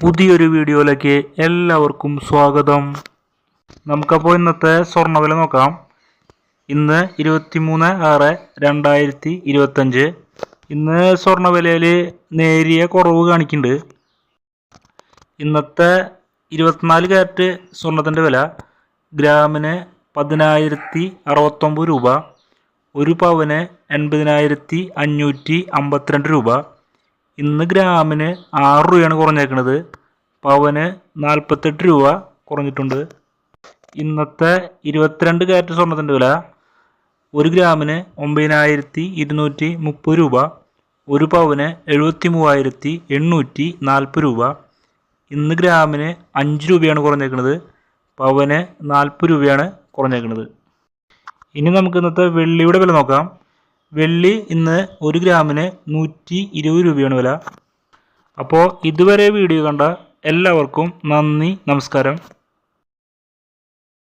പുതിയൊരു വീഡിയോയിലേക്ക് എല്ലാവർക്കും സ്വാഗതം. നമുക്കപ്പോൾ ഇന്നത്തെ സ്വർണവില നോക്കാം. ഇന്ന് ഇരുപത്തിമൂന്ന് ആറ് രണ്ടായിരത്തി ഇരുപത്തഞ്ച്. ഇന്ന് സ്വർണവിലയിൽ നേരിയ കുറവ് കാണിക്കുന്നുണ്ട്. ഇന്നത്തെ ഇരുപത്തിനാല് ക്യാരറ്റ് സ്വർണത്തിന്റെ വില ഗ്രാമിന് പതിനായിരത്തി അറുപത്തൊമ്പത് രൂപ. ഒരു പവന് എൺപതിനായിരത്തി അഞ്ഞൂറ്റി അമ്പത്തിരണ്ട് രൂപ. ഇന്ന് ഗ്രാമിന് ആറ് രൂപയാണ് കുറഞ്ഞേക്കുന്നത് പവന് നാൽപ്പത്തെട്ട് രൂപ കുറഞ്ഞിട്ടുണ്ട്. ഇന്നത്തെ ഇരുപത്തിരണ്ട് കാറ്റ് സ്വർണത്തിന്റെ വില ഒരു ഗ്രാമിന് ഒമ്പതിനായിരത്തി ഇരുന്നൂറ്റി മുപ്പത് രൂപ ഒരു പവന് എഴുപത്തി മൂവായിരത്തി എണ്ണൂറ്റി നാൽപ്പത് രൂപ. ഇന്ന് ഗ്രാമിന് അഞ്ച് രൂപയാണ് കുറഞ്ഞേക്കുന്നത് പവന് നാൽപ്പത് രൂപയാണ് കുറഞ്ഞേക്കുന്നത് ഇനി നമുക്ക് ഇന്നത്തെ വെള്ളിയുടെ വില നോക്കാം. വെള്ളി ഇന്ന് ഒരു ഗ്രാമിന് നൂറ്റി ഇരുപത് രൂപയാണ് വില. അപ്പോൾ ഇതുവരെ വീഡിയോ കണ്ട എല്ലാവർക്കും നന്ദി നമസ്കാരം.